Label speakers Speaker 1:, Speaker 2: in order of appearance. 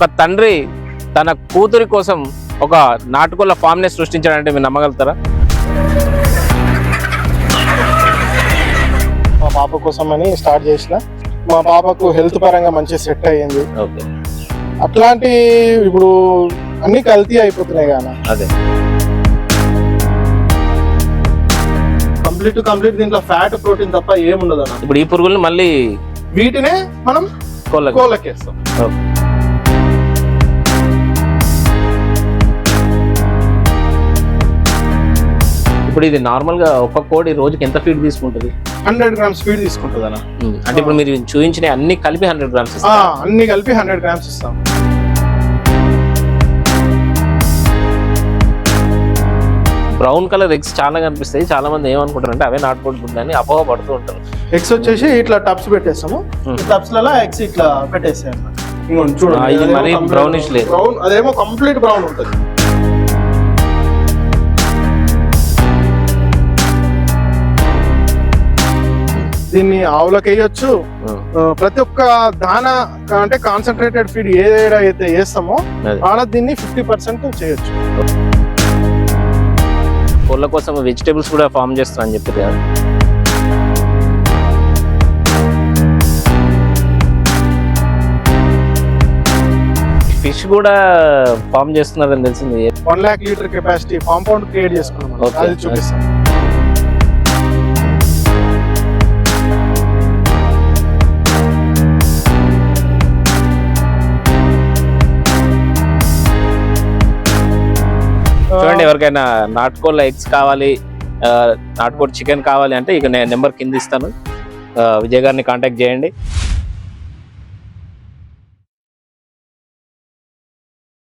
Speaker 1: ఒక తండ్రి తన కూతురి కోసం ఒక నాటుకోళ్ళ ఫామ్ని సృష్టించాడంటే మీరు నమ్మగలుగుతారా?
Speaker 2: మా పాప కోసం అని స్టార్ట్ చేసిన. మా పాపకు హెల్త్ పరంగా మంచి సెట్ అయ్యింది.
Speaker 1: ఓకే.
Speaker 2: అట్లాంటి ఇప్పుడు అన్ని కల్తీ అయిపోతున్నాయి కానీ
Speaker 1: అదే.
Speaker 2: కంప్లీట్ కంప్లీట్ దీంట్లో ఫ్యాట్ ప్రోటీన్ తప్ప ఏముండదు అన్న.
Speaker 1: ఇప్పుడు ఈ పురుగుల్ని మళ్ళీ
Speaker 2: వీటినే మనం
Speaker 1: కోళ్ళకి.
Speaker 2: కోళ్ళకేస్తాం.
Speaker 1: ఓకే. ఇప్పుడు ఇది నార్మల్గా ఒక కోడి రోజుకి ఎంత ఫీడ్ తీసుకుంటుంది?
Speaker 2: హండ్రెడ్ గ్రామ్స్ స్పీడ్ తీసుకుంటుంది అన్న.
Speaker 1: ఉమ్, అంటే ఇప్పుడు మీరు చూపించిన అన్ని కలిపి హండ్రెడ్ గ్రామ్స్
Speaker 2: అన్ని కలిపి హండ్రెడ్ గ్రామ్స్ ఇస్తాం.
Speaker 1: బ్రౌన్ కలర్ ఎగ్స్ చాలా కనిపిస్తాయి. చాలా మంది ఏమనుకుంటారు అంటే అవే అని అపోహ పడుతూ ఉంటారు.
Speaker 2: ఎగ్స్ వచ్చేసి ఇట్లా టబ్స్ పెట్టేస్తాము.
Speaker 1: Hmm.
Speaker 2: టబ్స్లలో ఎగ్స్ ఇట్లా పెట్టేస్తాయి అన్నమాట చూడండి.
Speaker 1: ఇది మరీ brownish లేదు.
Speaker 2: brown అదేమో కంప్లీట్ బ్రౌన్ ఉంటుంది. దీన్ని ఆవులకు వేయొచ్చు ప్రతి ఒక్క దానా అంటే కాన్సన్ట్రేటెడ్ ఫీడ్ ఏదైతే వేస్తామో. ఆడ దీన్ని ఫిఫ్టీ పర్సెంట్ చేయొచ్చు.
Speaker 1: కోళ్ళ కోసం వెజిటేబుల్స్ కూడా ఫామ్ చేస్తా అని చెప్పారు కదా. ఫిష్ కూడా ఫామ్ చేస్తున్నారని తెలిసింది.
Speaker 2: One lakh litre capacity compound create చేసుకున్నాం. అది చూపిస్తాం.
Speaker 1: చూడండి ఎవరికైనా నాటుకోళ్ళ ఎగ్స్ కావాలి నాటుకోడి చికెన్ కావాలి అంటే ఇక నేను నెంబర్ కింద ఇస్తాను. విజయ్ గారిని కాంటాక్ట్ చేయండి.